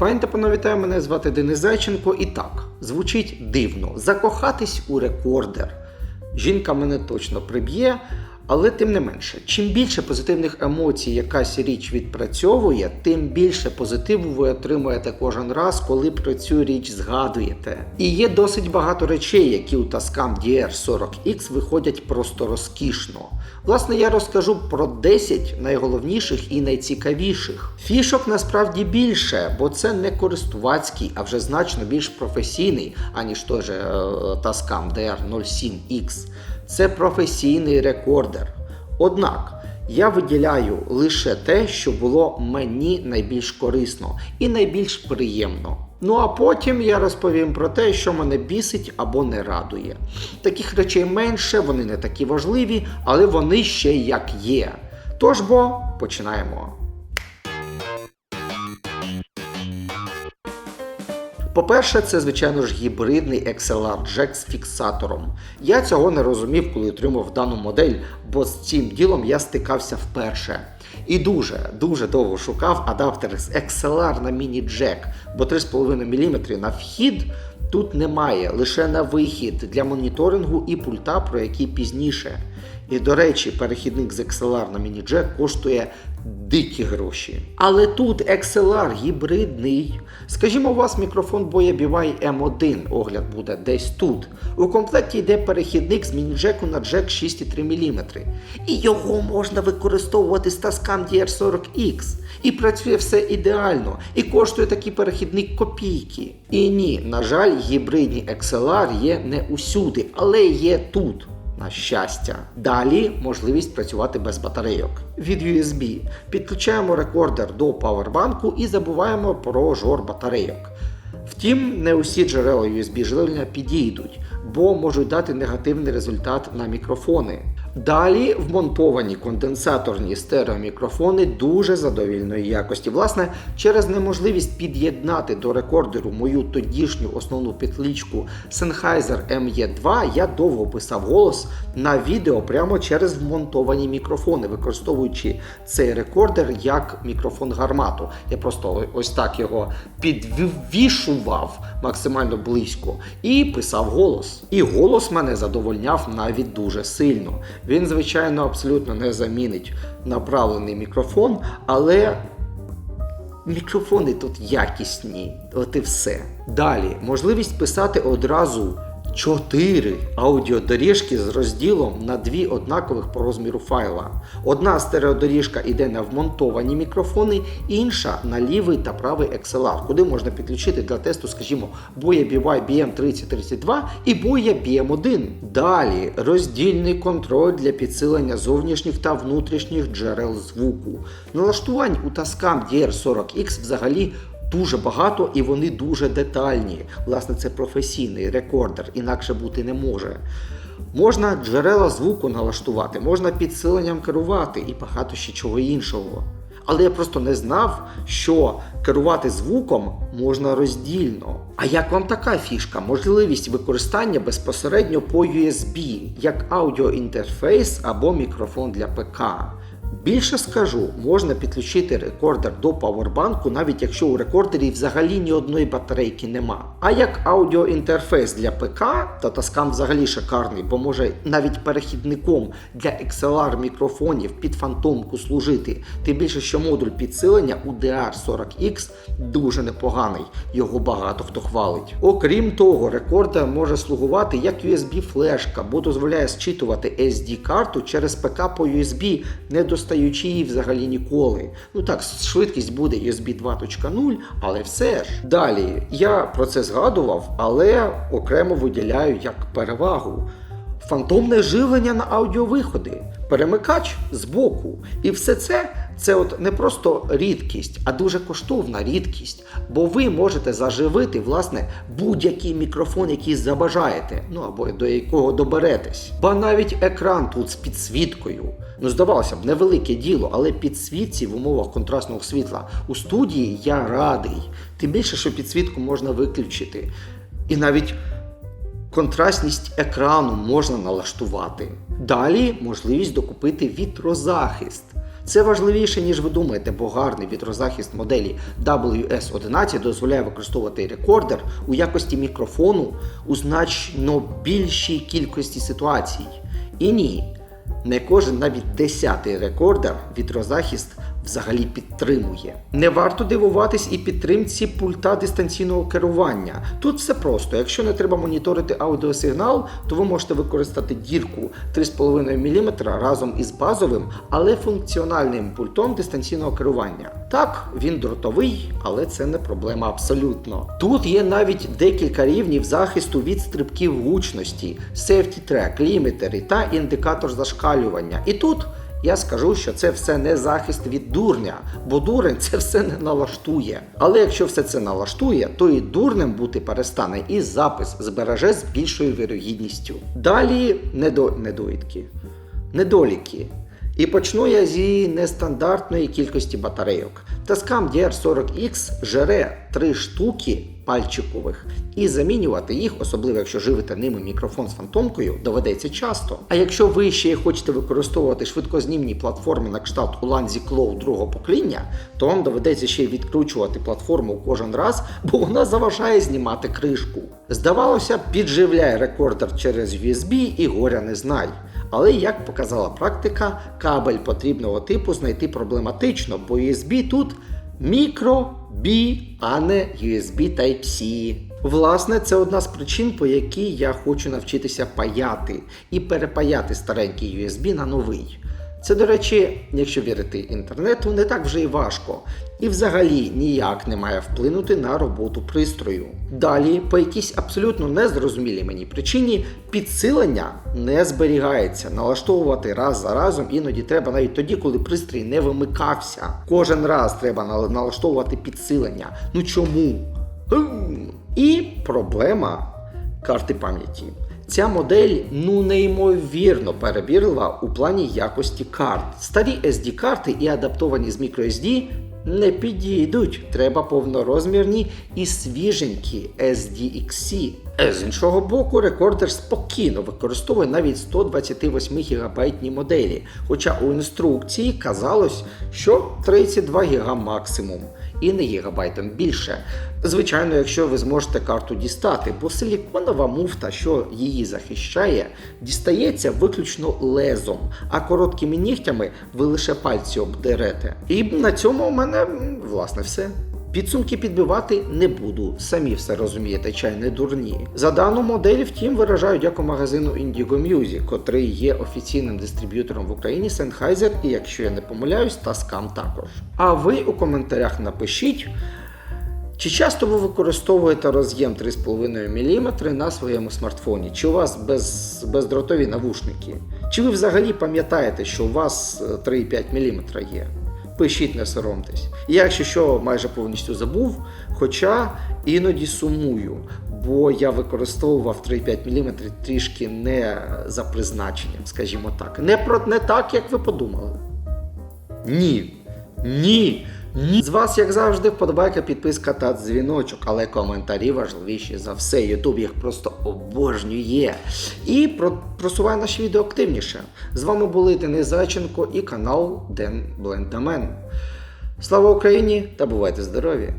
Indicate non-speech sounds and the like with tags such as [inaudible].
Пані та мене звати Денис Зайченко. І так, звучить дивно. Закохатись у рекордер. Жінка мене точно приб'є, але тим не менше, чим більше позитивних емоцій якась річ відпрацьовує, тим більше позитиву ви отримуєте кожен раз, коли про цю річ згадуєте. І є досить багато речей, які у Tascam DR40X виходять просто розкішно. Власне, я розкажу про 10 найголовніших і найцікавіших. Фішок насправді більше, бо це не користувацький, а вже значно більш професійний, аніж той же е, Tascam DR07X. Це професійний рекордер. Однак я виділяю лише те, що було мені найбільш корисно і найбільш приємно. Ну а потім я розповім про те, що мене бісить або не радує. Таких речей менше, вони не такі важливі, але вони ще як є. Тож бо починаємо. По-перше, це, звичайно ж, гібридний XLR Jack з фіксатором. Я цього не розумів, коли отримав дану модель, бо з цим ділом я стикався вперше. І дуже, дуже довго шукав адаптер з XLR на міні-джек, бо 3,5 мм на вхід тут немає, лише на вихід для моніторингу і пульта, про які пізніше. І, до речі, перехідник з XLR на міні-джек коштує дикі гроші. Але тут XLR гібридний. Скажімо, у вас мікрофон Boya BY M1, огляд буде десь тут. У комплекті йде перехідник з міні-джеку на джек 6,3 мм. І його можна використовувати з Tascam DR40X. І працює все ідеально. І коштує такий перехідник копійки. І ні, на жаль, гібридні XLR є не усюди, але є тут на щастя. Далі можливість працювати без батарейок. Від USB підключаємо рекордер до павербанку і забуваємо про жор батарейок. Втім, не усі джерела USB живлення підійдуть, бо можуть дати негативний результат на мікрофони. Далі вмонтовані конденсаторні стереомікрофони дуже задовільної якості. Власне, через неможливість під'єднати до рекордеру мою тодішню основну петличку Sennheiser ME2, я довго писав голос на відео прямо через вмонтовані мікрофони, використовуючи цей рекордер як мікрофон гармату. Я просто ось так його підвішував максимально близько і писав голос. І голос мене задовольняв навіть дуже сильно. Він, звичайно, абсолютно не замінить направлений мікрофон, але мікрофони тут якісні. От і все. Далі можливість писати одразу. Чотири аудіодоріжки з розділом на дві однакових по розміру файла. Одна стереодоріжка йде на вмонтовані мікрофони, інша на лівий та правий XLR, куди можна підключити для тесту, скажімо, Boya BY BM3032 і Boya BM1. Далі роздільний контроль для підсилення зовнішніх та внутрішніх джерел звуку. Налаштувань у Tascam DR40X взагалі дуже багато і вони дуже детальні. Власне, це професійний рекордер, інакше бути не може. Можна джерела звуку налаштувати, можна підсиленням керувати і багато ще чого іншого. Але я просто не знав, що керувати звуком можна роздільно. А як вам така фішка? Можливість використання безпосередньо по USB, як аудіоінтерфейс або мікрофон для ПК. Більше скажу, можна підключити рекордер до павербанку, навіть якщо у рекордері взагалі ні одної батарейки нема. А як аудіоінтерфейс для ПК, та Tascam взагалі шикарний, бо може навіть перехідником для XLR мікрофонів під фантомку служити. Тим більше, що модуль підсилення у DR40X дуже непоганий, його багато хто хвалить. Окрім того, рекордер може слугувати як USB-флешка, бо дозволяє зчитувати SD-карту через ПК по USB, не достаючи її взагалі ніколи. Ну так, швидкість буде USB 2.0, але все ж. Далі, я про це згадував, але окремо виділяю як перевагу. Фантомне живлення на аудіовиходи, перемикач збоку. І все це це от не просто рідкість, а дуже коштовна рідкість. Бо ви можете заживити власне будь-який мікрофон, який забажаєте, ну або до якого доберетесь. Ба навіть екран тут з підсвіткою. Ну, здавалося б, невелике діло, але підсвітці в умовах контрастного світла у студії я радий. Тим більше, що підсвітку можна виключити. І навіть Контрастність екрану можна налаштувати. Далі можливість докупити вітрозахист. Це важливіше, ніж ви думаєте, бо гарний вітрозахист моделі WS11 дозволяє використовувати рекордер у якості мікрофону у значно більшій кількості ситуацій. І ні, не кожен навіть десятий рекордер вітрозахист взагалі підтримує. Не варто дивуватись і підтримці пульта дистанційного керування. Тут все просто. Якщо не треба моніторити аудіосигнал, то ви можете використати дірку 3,5 мм разом із базовим, але функціональним пультом дистанційного керування. Так, він дротовий, але це не проблема абсолютно. Тут є навіть декілька рівнів захисту від стрибків гучності, safety track, лімітери та індикатор зашкалювання. І тут я скажу, що це все не захист від дурня, бо дурень [laughs] це все не налаштує. Але якщо все це налаштує, то і дурнем бути перестане, і запис збереже з більшою вірогідністю. Далі недо... недоїдки, недоліки. І почну я зі нестандартної кількості батарейок. Tascam DR40X жере 3 штуки пальчикових, і замінювати їх, особливо якщо живете ними мікрофон з фантомкою, доведеться часто. А якщо ви ще хочете використовувати швидкознімні платформи на кшталт Ulanzi Cloud другого покоління, то вам доведеться ще відкручувати платформу кожен раз, бо вона заважає знімати кришку. Здавалося, підживляє рекордер через USB і горя не знай. Але як показала практика, кабель потрібного типу знайти проблематично, бо USB тут мікро B, а не USB Type-C. Власне, це одна з причин, по якій я хочу навчитися паяти і перепаяти старенький USB на новий. Це, до речі, якщо вірити інтернету, не так вже й важко, і взагалі ніяк не має вплинути на роботу пристрою. Далі, по якійсь абсолютно незрозумілій мені причині, підсилення не зберігається. Налаштовувати раз за разом іноді треба навіть тоді, коли пристрій не вимикався. Кожен раз треба налаштовувати підсилення. Ну чому? І проблема карти пам'яті. Ця модель ну неймовірно перебірлива у плані якості карт. Старі SD-карти і адаптовані з microSD не підійдуть. Треба повнорозмірні і свіженькі SDXC. Е, З іншого боку, рекордер спокійно використовує навіть 128 гігабайтні моделі, хоча у інструкції казалось, що 32 ГБ максимум і не гігабайтом більше. Звичайно, якщо ви зможете карту дістати, бо силіконова муфта, що її захищає, дістається виключно лезом, а короткими нігтями ви лише пальці обдерете. І на цьому у мене власне все. Підсумки підбивати не буду, самі все розумієте, чай не дурні. За дану модель, втім, виражаю дяку магазину Indigo Music, котрий є офіційним дистриб'ютором в Україні Sennheiser і, якщо я не помиляюсь, Tascam також. А ви у коментарях напишіть. Чи часто ви використовуєте роз'єм 3,5 мм на своєму смартфоні? Чи у вас без, бездротові навушники? Чи ви взагалі пам'ятаєте, що у вас е, 3,5 мм є? Пишіть, не соромтесь. Я, якщо що, майже повністю забув, хоча іноді сумую, бо я використовував 3,5 мм трішки не за призначенням, скажімо так. Не, про, не так, як ви подумали. Ні. Ні. Ні. З вас, як завжди, вподобайка, підписка та дзвіночок, але коментарі важливіші за все. Ютуб їх просто обожнює. І про, просувай наші відео активніше. З вами були Денис Зайченко і канал Ден Блендамен. Слава Україні та бувайте здорові!